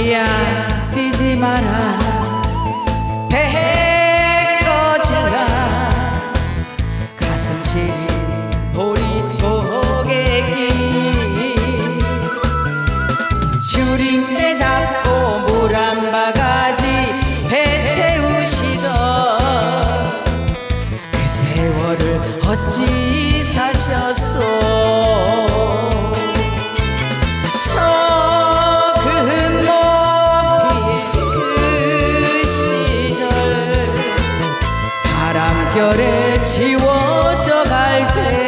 아야 뛰지 마라. 배해 꺼지라. 가슴 시린 보릿고개길 주림배 잡고 물 한 바가지 배 채우시던 그 세월을 어찌 사셨소 한결에 지워져 갈때